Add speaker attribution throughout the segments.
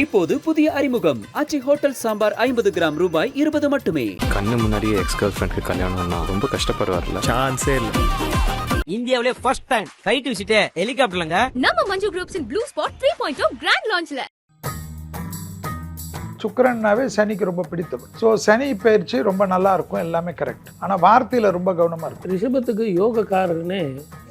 Speaker 1: இப்போது புதிய அறிமுகம். அச்சி ஹோட்டல் சாம்பார் ஐம்பது கிராம் ரூபாய் இருபது மட்டுமே.
Speaker 2: கண்ணு முன்னாடியே எக்ஸ் கேர்ள் ஃப்ரெண்டுக்கு கல்யாணம்னா ரொம்ப கஷ்டப்படுவார்ல.
Speaker 3: சான்ஸே இல்லை.
Speaker 4: இந்தியாவிலே ஃபர்ஸ்ட் டைம் ஃபிளைட் விசிட்டே ஹெலிகாப்டர்லங்க.
Speaker 5: நம்ம Manju groups in blue spot three point grand லான்ச்ல
Speaker 6: சுக்கிரன்னாவே சனிக்கு ரொம்ப பிடித்தவர் ஸோ சனி பயிற்சி ரொம்ப நல்லா இருக்கும் எல்லாமே கரெக்ட் ஆனால் வார்த்தையில் ரொம்ப கவனமாக இருக்கும்
Speaker 7: ரிஷபத்துக்கு யோகக்காரகனே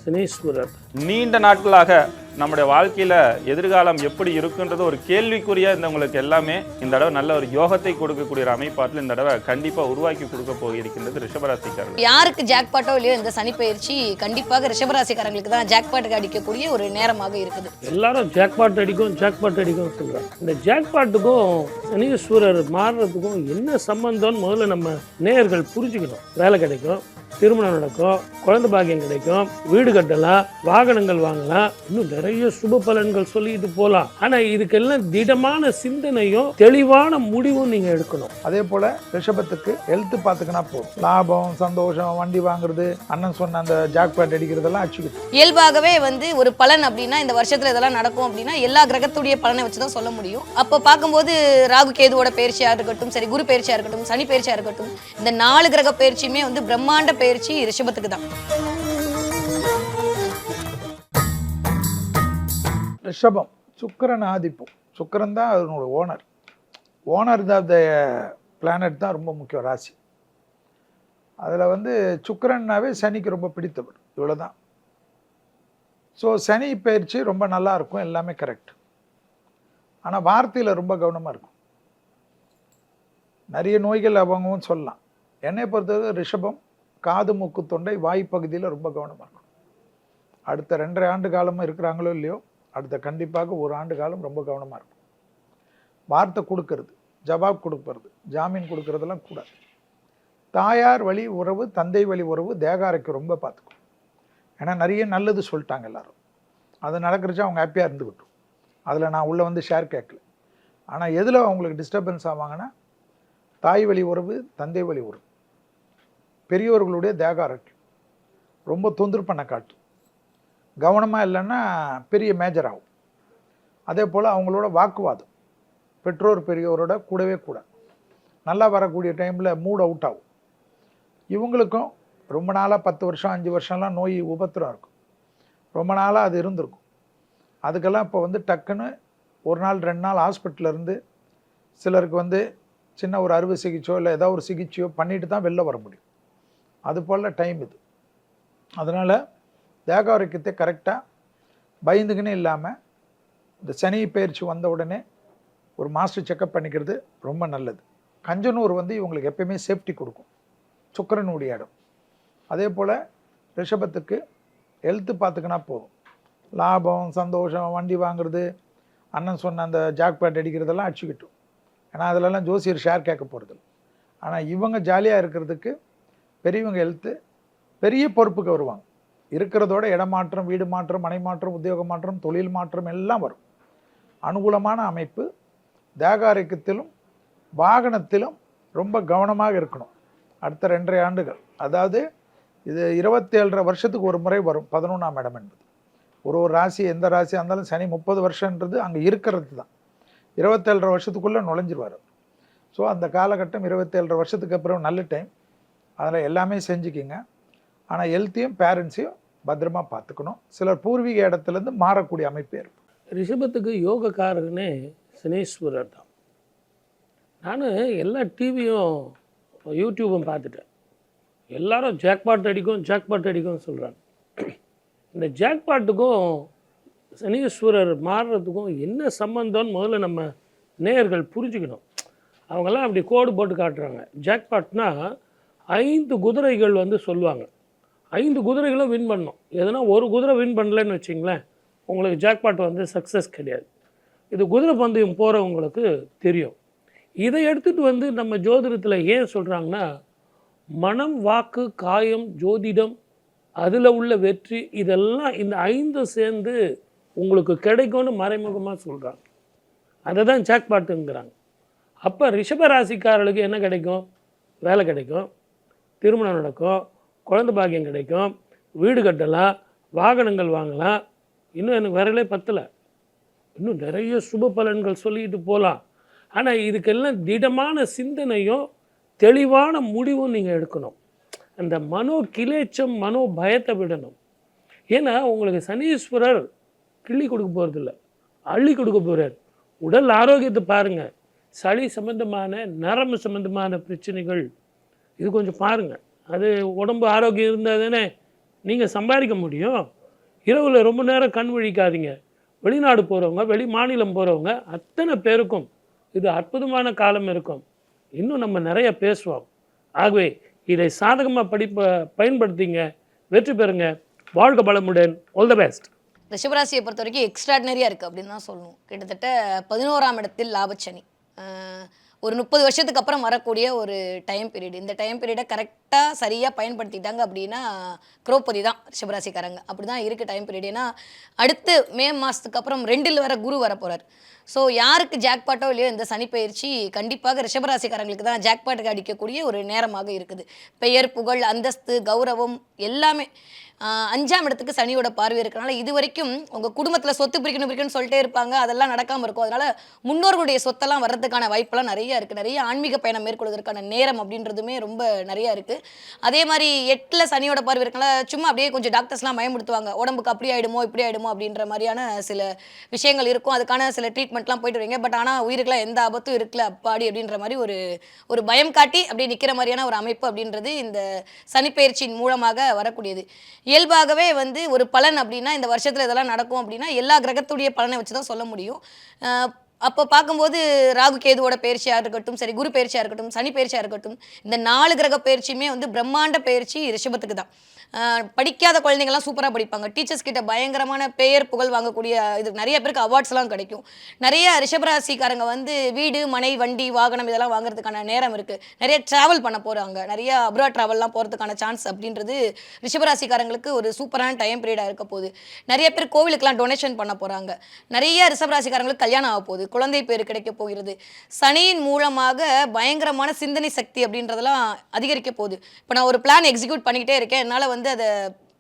Speaker 7: சனீஸ்வரர்
Speaker 8: நீண்ட நாட்களாக நம்முடைய வாழ்க்கையில எதிர்காலம் எப்படி இருக்குன்றது ஒரு கேள்விக்குறியா இருந்தவங்களுக்கு எல்லாமே இந்த தடவை நல்ல ஒரு யோகத்தை கொடுக்கக்கூடிய ஒரு அமைப்பாட்டில் இந்த தடவை கண்டிப்பா உருவாக்கி கொடுக்க போயிருக்கின்றது ரிஷபராசிக்காரர்கள்.
Speaker 9: யாருக்கு ஜாக்பாட்டோ இல்லையோ இந்த சனி பயிற்சி கண்டிப்பாக ரிஷபராசிக்காரங்களுக்கு தான் ஜாக்பாட்டுக்கு அடிக்கக்கூடிய ஒரு நேரமாக இருக்குது.
Speaker 7: எல்லாரும் ஜாக்பாட் அடிக்கும் ஜாக்பாட் அடிக்கும் சொல்றாங்க. இந்த ஜாக்பாட்டுக்கும் சனீஸ்வரர் மாறுறதுக்கும் என்ன சம்பந்தம்னு முதல்ல நம்ம நேயர்கள் புரிஞ்சுக்கணும். வேலை கிடைக்கும். திருமணம் நடக்கும் குழந்தை பாக்கியம் கிடைக்கும் வீடு கட்டலாம் வாகனங்கள் வாங்கலாம். இன்னும் நிறைய சுப பலன்கள் சொல்லிட்டு போகலாம் ஆனா இதுக்கெல்லாம் திடமான சிந்தனையும் தெளிவான முடிவும் நீங்க எடுக்கணும்.
Speaker 6: அதே போல் ரிஷபத்துக்கு ஹெல்த் பார்த்துக்கினா போதும். லாபம் சந்தோஷம் வண்டி வாங்குறது அண்ணன் சொன்ன அந்த ஜாக்பாட் அடிக்கிறதெல்லாம் அச்சுக்கிட்டு.
Speaker 9: இயல்பாகவே வந்து ஒரு பலன் அப்படின்னா இந்த வருஷத்துல இதெல்லாம் நடக்கும் அப்படின்னா எல்லா கிரகத்துடைய பலனை வச்சு தான் சொல்ல முடியும். அப்போ பார்க்கும்போது ராகு கேதுவோட பயிற்சியா இருக்கட்டும் சரி குரு பயிற்சியா இருக்கட்டும் சனி பயிற்சியா இருக்கட்டும் இந்த நாலு கிரக பயிற்சியுமே வந்து பிரம்மாண்ட பயிற்சி ரிஷபத்துக்கு தான்.
Speaker 6: ரிஷபம் சுக்கரன் ஆதிப்பம். சுக்கிரன் தான் அதனோட ஓனர் ஓனர் தான் த பிளானட் தான் ரொம்ப முக்கியம் ராசி. அதில் வந்து சுக்கிரன்னாவே சனிக்கு ரொம்ப பிடித்தவர். இவ்வளோதான் ஸோ சனி பயிற்சி ரொம்ப நல்லா இருக்கும் எல்லாமே கரெக்ட் ஆனால் வார்த்தையில் ரொம்ப கவனமாக இருக்கும். நிறைய நோய்கள் அவங்கவும் சொல்லலாம். என்னை பொறுத்தவரை ரிஷபம் காது மூக்கு தொண்டை வாய் பகுதியில் ரொம்ப கவனமாக இருக்கணும். அடுத்த ரெண்டரை ஆண்டு காலமாக இருக்கிறாங்களோ இல்லையோ அடுத்த கண்டிப்பாக ஒரு ஆண்டு காலம் ரொம்ப கவனமாக இருக்கும் வார்த்தை கொடுக்கறது ஜவாப் கொடுக்கறது ஜாமீன் கொடுக்கறதெல்லாம் கூடாது. தாயார் வழி உறவு தந்தை வழி உறவு தேகாரைக்கு ரொம்ப பார்த்துக்கும் ஏன்னா நிறைய நல்லது சொல்லிட்டாங்க எல்லாரும். அது நடக்கிறச்சா அவங்க ஹாப்பியாக இருந்துக்கிட்டும் அதில் நான் உள்ளே வந்து ஷேர் கேட்கல. ஆனால் எதில் அவங்களுக்கு டிஸ்டர்பன்ஸ் ஆவாங்கன்னா தாய் வழி உறவு தந்தை வழி உறவு. பெரியவர்களுடைய தேகாரக்கு ரொம்ப தொந்தரவு பண்ண காட்டு. கவனமாக இல்லைன்னா பெரிய மேஜர் ஆகும். அதே போல் அவங்களோட வாக்குவாதம். பெற்றோர் பெரியவரோட கூடவே கூட. நல்லா வரக்கூடிய டைமில் மூட் அவுட் ஆகும். இவங்களுக்கும் ரொம்ப நாளாக பத்து வருஷம் அஞ்சு வருஷம்லாம் நோய் உபத்திரம் இருக்கும். ரொம்ப நாளாக அது இருந்திருக்கும். அதுக்கெல்லாம் இப்போ வந்து டக்குன்னு ஒரு நாள் ரெண்டு நாள் ஹாஸ்பிட்டலில் இருந்து சிலருக்கு வந்து சின்ன ஒரு அறுவை சிகிச்சையோ இல்லை ஏதோ ஒரு சிகிச்சையோ பண்ணிட்டு தான் வெளில வர முடியும். அது போல் டைம் இது. அதனால் தேக ஆரோக்கியத்தை கரெக்டாக பயந்துக்குன்னு இல்லாமல் இந்த சனி பயிற்சி வந்த உடனே ஒரு மாஸ்டர் செக்கப் பண்ணிக்கிறது ரொம்ப நல்லது. கஞ்சனூர் வந்து இவங்களுக்கு எப்பயுமே சேஃப்டி கொடுக்கும். சுக்கரனுடைய இடம் அதே போல் ரிஷபத்துக்கு ஹெல்த்து பார்த்துக்கினா போதும். லாபம் சந்தோஷம் வண்டி வாங்குறது அண்ணன் சொன்ன அந்த ஜாக்பேட் அடிக்கிறதெல்லாம் அடிச்சுக்கிட்டோம். ஏன்னா அதிலெல்லாம் ஜோசியர் ஷேர் கேட்க போகிறது ஆனால் இவங்க ஜாலியாக இருக்கிறதுக்கு பெரியவங்க ஹெல்த்து பெரிய பொறுப்புக்கு வருவாங்க. இருக்கிறதோட இடமாற்றம் வீடு மாற்றம் மனை மாற்றம் உத்தியோக மாற்றம் தொழில் மாற்றம் எல்லாம் வரும். அனுகூலமான அமைப்பு தேகாரிக்கத்திலும் வாகனத்திலும் ரொம்ப கவனமாக இருக்கணும். அடுத்த ரெண்டரை ஆண்டுகள். அதாவது இது இருபத்தேழரை வருஷத்துக்கு ஒரு முறை வரும் பதினொன்றாம் இடம் என்பது. ஒரு ஒரு ராசி எந்த ராசியாக இருந்தாலும் சனி முப்பது வருஷன்றது அங்கே இருக்கிறது தான். இருபத்தேழரை வருஷத்துக்குள்ளே நுழைஞ்சிருவார். ஸோ அந்த காலகட்டம் இருபத்தேழரை வருஷத்துக்கு அப்புறம் நல்ல டைம் அதில் எல்லாமே செஞ்சுக்கிங்க. ஆனால் ஹெல்த்தையும் பேரண்ட்ஸையும் பத்திரமா பார்த்துக்கணும். சிலர் பூர்வீக இடத்துலேருந்து மாறக்கூடிய அமைப்பு இருக்கும்.
Speaker 7: ரிஷபத்துக்கு யோகக்காரகனே சனீஸ்வரர் தான். நான் எல்லா டிவியும் யூடியூபும் பார்த்துட்டேன். எல்லாரும் ஜாக்பாட் அடிக்கும் ஜாக்பாட் அடிக்கும்னு சொல்கிறாங்க இந்த ஜாக்பாட்டுக்கும் சனீஸ்வரர் மாறுறதுக்கும் என்ன சம்பந்தம்னு முதல்ல நம்ம நேயர்கள் புரிஞ்சுக்கணும். அவங்கெல்லாம் அப்படி கோடு போட்டு காட்டுறாங்க. ஜாக்பாட்னா ஐந்து குதிரைகள் வந்து சொல்லுவாங்க. ஐந்து குதிரைகளும் வின் பண்ணணும். எதுனா ஒரு குதிரை வின் பண்ணலன்னு வச்சிங்களேன் உங்களுக்கு ஜாக்பாட் வந்து சக்ஸஸ் கிடையாது. இது குதிரை பந்தயம் போகிறவங்களுக்கு தெரியும். இதை எடுத்துகிட்டு வந்து நம்ம ஜோதிடத்தில் ஏன் சொல்கிறாங்கன்னா மனம் வாக்கு காயம் ஜோதிடம் அதில் உள்ள வெற்றி இதெல்லாம் இந்த ஐந்து சேர்ந்து உங்களுக்கு கிடைக்கும்னு மறைமுகமாக சொல்கிறாங்க அதை தான் ஜாக்பாட்டுங்கிறாங்க அப்போ ரிஷபராசிக்காரர்களுக்கு என்ன கிடைக்கும்? வேலை கிடைக்கும். திருமணம் நடக்கும் குழந்தை பாக்கியம் கிடைக்கும் வீடு கட்டலாம் வாகனங்கள் வாங்கலாம். இன்னும் எனக்கு வரலே பத்தலை. இன்னும் நிறைய சுப பலன்கள் சொல்லிட்டு போகலாம் ஆனால் இதுக்கெல்லாம் திடமான சிந்தனையும் தெளிவான முடிவும் நீங்கள் எடுக்கணும். அந்த மனோ கிளேச்சம் மனோ பயத்தை விடணும். ஏன்னா உங்களுக்கு சனீஸ்வரர் கிள்ளி கொடுக்க போகிறதில்ல அள்ளி கொடுக்க போகிறார் உடல் ஆரோக்கியத்தை பாருங்கள் சளி சம்பந்தமான நரம்பு சம்பந்தமான பிரச்சனைகள் இது கொஞ்சம் பாருங்கள் அது உடம்பு ஆரோக்கியம் இருந்தால் தானே நீங்கள் சம்பாதிக்க முடியும். இரவில் ரொம்ப நேரம் கண் விழிக்காதீங்க. வெளிநாடு போகிறவங்க வெளி மாநிலம் போகிறவங்க அத்தனை பேருக்கும் இது அற்புதமான காலம் இருக்கும். இன்னும் நம்ம நிறைய பேசுவோம். ஆகவே இதை சாதகமாக படிப்ப பயன்படுத்திங்க வெற்றி பெறுங்க. வாழ்க பலமுடன் ஆல் த பெஸ்ட்
Speaker 9: ரிஷபராசியை பொறுத்த வரைக்கும் எக்ஸ்ட்ராடினரியாக இருக்குது அப்படின்னு தான் சொல்லணும். கிட்டத்தட்ட பதினோராம் இடத்தில் லாபச்சனி. ஒரு முப்பது வருஷத்துக்கு அப்புறம் வரக்கூடிய ஒரு டைம் பீரியட் இந்த டைம் பீரியடை கரெக்டாக சரியாக பயன்படுத்திட்டாங்க அப்படின்னா குரோப்பதி தான் ரிஷபராசிக்காரங்க. அப்படி தான் இருக்குது டைம் பீரியட் ஏன்னா அடுத்து மே மாதத்துக்கு அப்புறம் ரெண்டில் வர குரு வர போகிறார் ஸோ யாருக்கு ஜாக்பாட்டோ இல்லையோ இந்த சனி பயிற்சி கண்டிப்பாக ரிஷபராசிக்காரங்களுக்கு தான் ஜாக்பாட்டுக்கு அடிக்கக்கூடிய ஒரு நேரமாக இருக்குது. பெயர் புகழ் அந்தஸ்து கௌரவம் எல்லாமே அஞ்சாம் இடத்துக்கு சனியோட பார்வை இருக்கனால இது வரைக்கும் உங்கள் குடும்பத்தில் சொத்து பிரிக்கணும் பிரிக்கணும்னு சொல்லிட்டே இருப்பாங்க. அதெல்லாம் நடக்காமல் இருக்கும். அதனால முன்னோர்களுடைய சொத்தெல்லாம் வர்றதுக்கான வாய்ப்பெல்லாம் நிறைய இருக்குது நிறைய ஆன்மீக பயணம் மேற்கொள்வதற்கான நேரம் அப்படின்றதுமே ரொம்ப நிறைய இருக்குது அதே மாதிரி எட்டில் சனியோட பார்வை இருக்கனால சும்மா அப்படியே கொஞ்சம் டாக்டர்ஸ்லாம் பயமுடுத்துவாங்க உடம்புக்கு அப்படி ஆயிடுமோ இப்படி ஆயிடுமோ அப்படின்ற மாதிரியான சில விஷயங்கள் இருக்கும். அதுக்கான சில ட்ரீட்மெண்ட்லாம் போயிட்டு வரீங்க பட் ஆனால் உயிருக்குலாம் எந்த ஆபத்தும் இருக்குல்ல அப்பாடி அப்படின்ற மாதிரி ஒரு ஒரு பயம் காட்டி அப்படியே நிற்கிற மாதிரியான ஒரு அமைப்பு அப்படின்றது இந்த சனிப்பெயர்ச்சியின் மூலமாக வரக்கூடியது. இயல்பாகவே வந்து ஒரு பலன் அப்படின்னா இந்த வருஷத்தில் இதெல்லாம் நடக்கும் அப்படின்னா எல்லா கிரகத்துடைய பலனை வச்சு தான் சொல்ல முடியும். அப்போ பார்க்கும்போது ராகு கேதுவோட பயிற்சியாக இருக்கட்டும் சரி குரு பயிற்சியாக இருக்கட்டும் சனி பயிற்சியாக இருக்கட்டும் இந்த நாலு கிரக பயிற்சியுமே வந்து பிரம்மாண்ட பயிற்சி ரிஷபத்துக்கு தான். படிக்காத குழந்தைங்கள்லாம் சூப்பராக படிப்பாங்க. டீச்சர்ஸ் கிட்ட பயங்கரமான பெயர் புகழ் வாங்கக்கூடிய இது நிறைய பேருக்கு அவார்ட்ஸ்லாம் கிடைக்கும். நிறைய ரிஷபராசிக்காரங்க வந்து வீடு மனை வண்டி வாகனம் இதெல்லாம் வாங்குறதுக்கான நேரம் இருக்குது நிறைய ட்ராவல் பண்ண போகிறாங்க நிறைய அப்ராட் ட்ராவல்லாம் போகிறதுக்கான சான்ஸ் அப்படின்றது ரிஷபராசிக்காரங்களுக்கு ஒரு சூப்பரான டைம் பீரியடாக இருக்க போகுது. நிறைய பேர் கோவிலுக்கெல்லாம் டொனேஷன் பண்ண போகிறாங்க நிறைய ரிஷபராசிக்காரங்களுக்கு கல்யாணம் ஆக போகுது. குழந்தை பேர் கிடைக்க போகிறது. சனியின் மூலமாக பயங்கரமான சிந்தனை சக்தி அப்படின்றதெல்லாம் அதிகரிக்க போகுது. இப்போ நான் ஒரு பிளான் எக்ஸிக்யூட் பண்ணிக்கிட்டே இருக்கேன். என்னால் வந்து அதை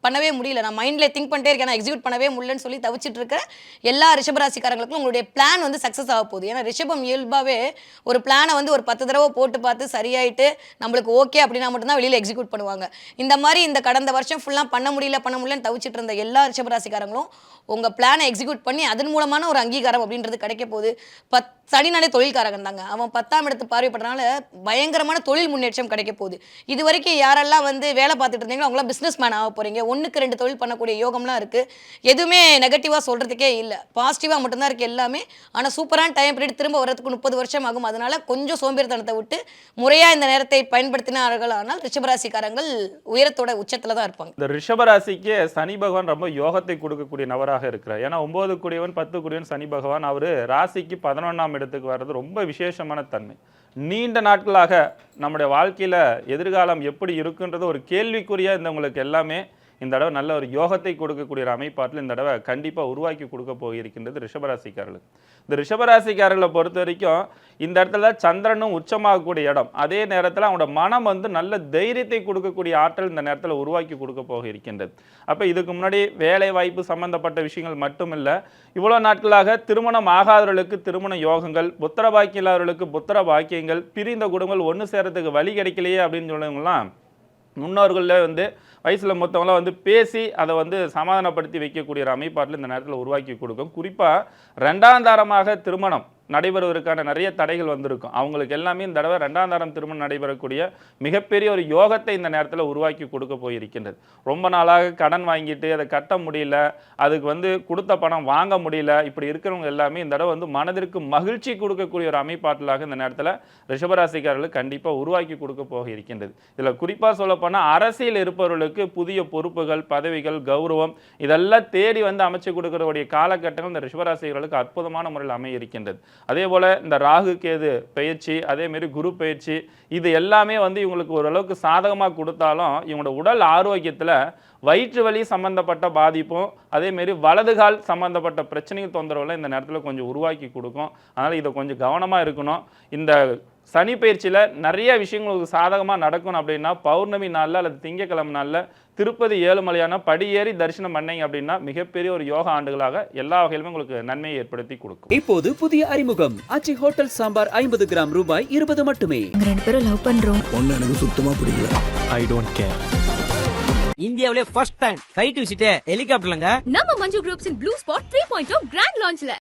Speaker 9: பண்ணவே முடியல. நான் மைண்டில் திங்க் பண்ணிட்டே இருக்கேன். நான் எக்ஸிக்யூட் பண்ணவே முடியலன்னு சொல்லி தவிச்சிட்டு இருக்க எல்லா ரிஷபராசிக்காரங்களுக்கும் உங்களுடைய பிளான் வந்து சக்ஸஸ் ஆக போகுது. ஏன்னா ரிஷபம் இயல்பாகவே ஒரு பிளானை வந்து ஒரு பத்து தடவை போட்டு பார்த்து சரியாயிட்டு நம்மளுக்கு ஓகே அப்படின்னா மட்டும்தான் வெளியில் எக்ஸிக்யூட் பண்ணுவாங்க. இந்த மாதிரி இந்த கடந்த வருஷம் ஃபுல்லாக பண்ண முடியல பண்ண முடியலன்னு தவிச்சிட்டு இருந்த எல்லா ரிஷபராசிக்காரங்களும் உங்கள் பிளானை எக்ஸிக்யூட் பண்ணி அதன் மூலமான ஒரு அங்கீகாரம் அப்படின்றது கிடைக்க போகுது. பத் சனினாலே தொழில்காரகன் தாங்க அவன் பத்தாம் இடத்து பார்வைப்படுறதுனால பயங்கரமான தொழில் முன்னேற்றம் கிடைக்க போகுது. இது வரைக்கும் யாரெல்லாம் வந்து வேலை பார்த்துட்டு இருந்தீங்களோ அவங்களாம் பிஸ்னஸ் மேன் ஆக போகிறீங்க ஒன்றுக்கு ரெண்டு தொழில் பண்ணக்கூடிய யோகம்லாம் இருக்குது எதுவுமே நெகட்டிவாக சொல்கிறதுக்கே இல்லை. பாசிட்டிவாக மட்டும்தான் இருக்குது எல்லாமே. ஆனால் சூப்பரான டைம் பீரியட் திரும்ப வரதுக்கு முப்பது வருஷம் ஆகும். அதனால் கொஞ்சம் சோம்பேறித்தனத்தை விட்டு முறையாக இந்த நேரத்தை பயன்படுத்தினார்கள் ஆனால் ரிஷபராசிக்காரங்கள் உயரத்தோட உச்சத்தில் தான் இருப்பாங்க.
Speaker 8: இந்த ரிஷபராசிக்கு சனி பகவான் ரொம்ப யோகத்தை கொடுக்கக்கூடிய நபராக இருக்கிறார். ஏன்னா ஒம்பது கூடியவன் பத்து கூடியவன் சனி பகவான். அவர் ராசிக்கு பதினொன்றாம் இடத்துக்கு வர்றது ரொம்ப விசேஷமான தன்மை. நீண்ட நாட்களாக நம்முடைய வாழ்க்கையில் எதிர்காலம் எப்படி இருக்குன்றது ஒரு கேள்விக்குறியாக இருந்தவங்களுக்கு எல்லாமே இந்த தடவை நல்ல ஒரு யோகத்தை கொடுக்கக்கூடிய ஒரு அமைப்பாட்டில் இந்த தடவை கண்டிப்பாக உருவாக்கி கொடுக்க போயிருக்கின்றது ரிஷபராசிக்காரர்கள். இந்த ரிஷபராசிக்காரர்களை பொறுத்த வரைக்கும் இந்த இடத்துல சந்திரனும் உச்சமாகக்கூடிய இடம். அதே நேரத்தில் அவனோட மனம் வந்து நல்ல தைரியத்தை கொடுக்கக்கூடிய ஆற்றல் இந்த நேரத்தில் உருவாக்கி கொடுக்க போக இருக்கின்றது அப்போ இதுக்கு முன்னாடி வேலை வாய்ப்பு சம்பந்தப்பட்ட விஷயங்கள் மட்டும் இல்லை இவ்வளோ நாட்களாக திருமணம் ஆகாதவர்களுக்கு திருமண யோகங்கள் புத்திர பாக்கியம் இல்லாதவர்களுக்கு புத்திர பாக்கியங்கள் பிரிந்த குடும்பங்கள் ஒன்று சேரத்துக்கு வழி கிடைக்கலையே அப்படின்னு சொல்லுவாங்களாம் முன்னோர்களில் வந்து வயசில் மொத்தவங்களாம் வந்து பேசி அதை வந்து சமாதானப்படுத்தி வைக்கக்கூடிய ஒரு அமைப்பாட்டில் இந்த நேரத்தில் உருவாக்கி கொடுக்கும். குறிப்பாக ரெண்டாம் தாரமாக திருமணம். நடைபெறுவதற்கான நிறைய தடைகள் வந்திருக்கும். அவங்களுக்கு எல்லாமே இந்த தடவை ரெண்டாம் தாரம் திருமணம் நடைபெறக்கூடிய மிகப்பெரிய ஒரு யோகத்தை இந்த நேரத்தில் உருவாக்கி கொடுக்க போயிருக்கின்றது. ரொம்ப நாளாக கடன் வாங்கிட்டு அதை கட்ட முடியல அதுக்கு வந்து கொடுத்த பணம் வாங்க முடியல இப்படி இருக்கிறவங்க எல்லாமே இந்த தடவை வந்து மனதிற்கு மகிழ்ச்சி கொடுக்கக்கூடிய ஒரு அமைப்பாற்றலாக இந்த நேரத்தில் ரிஷபராசிக்காரர்கள் கண்டிப்பாக உருவாக்கி கொடுக்க போக இருக்கின்றது இதில் குறிப்பாக சொல்லப்போனால் அரசியல் இருப்பவர்களுக்கு புதிய பொறுப்புகள் பதவிகள் கௌரவம் இதெல்லாம் தேடி வந்து அமைச்சு கொடுக்கக்கூடிய காலகட்டங்கள் இந்த ரிஷபராசிகளுக்கு அற்புதமான முறையில் அமைய இருக்கின்றது. அதே போல் இந்த ராகு கேது பயிற்சி அதேமாரி குரு பயிற்சி இது எல்லாமே வந்து இவங்களுக்கு ஓரளவுக்கு சாதகமாக கொடுத்தாலும் இவங்களோட உடல் ஆரோக்கியத்தில் வயிற்று வலி சம்மந்தப்பட்ட பாதிப்பும் அதேமாரி வலதுகால் சம்மந்தப்பட்ட பிரச்சனைகள் தொந்தரவுலாம் இந்த நேரத்தில் கொஞ்சம் உருவாக்கி கொடுக்கும். அதனால் இதை கொஞ்சம் கவனமாக இருக்கணும். இந்த சனி பயிற்சியில் நிறைய விஷயங்கள் சாதகமாக நடக்கணும் அப்படின்னா பௌர்ணமி நாளில் அல்லது திங்கக்கிழமை நாளில் திருப்பதி ஏழுமலையான படியேறி தரிசனம் பண்ணீங்க அப்படின்னா மிகப்பெரிய ஒரு யோகா ஆண்டுகளாக எல்லா வகையிலுமே உங்களுக்கு நன்மையை ஏற்படுத்தி கொடுக்கும்.
Speaker 1: இப்போது புதிய அறிமுகம். ஆச்சி ஹோட்டல் சாம்பார் ஐம்பது கிராம் ரூபாய் இருபது மட்டுமே.
Speaker 5: ரெண்டு பேரும் லவ் பண்றோம்.
Speaker 2: ஐ டோன்ட் கேர்
Speaker 4: இந்தியாவிலே ஃபர்ஸ்ட் டைம் ஃபிளைட் விசிட்டு ஹெலிகாப்டர்லங்க
Speaker 5: நம்ம Manju groups blue spot three point grand லான்ச்ல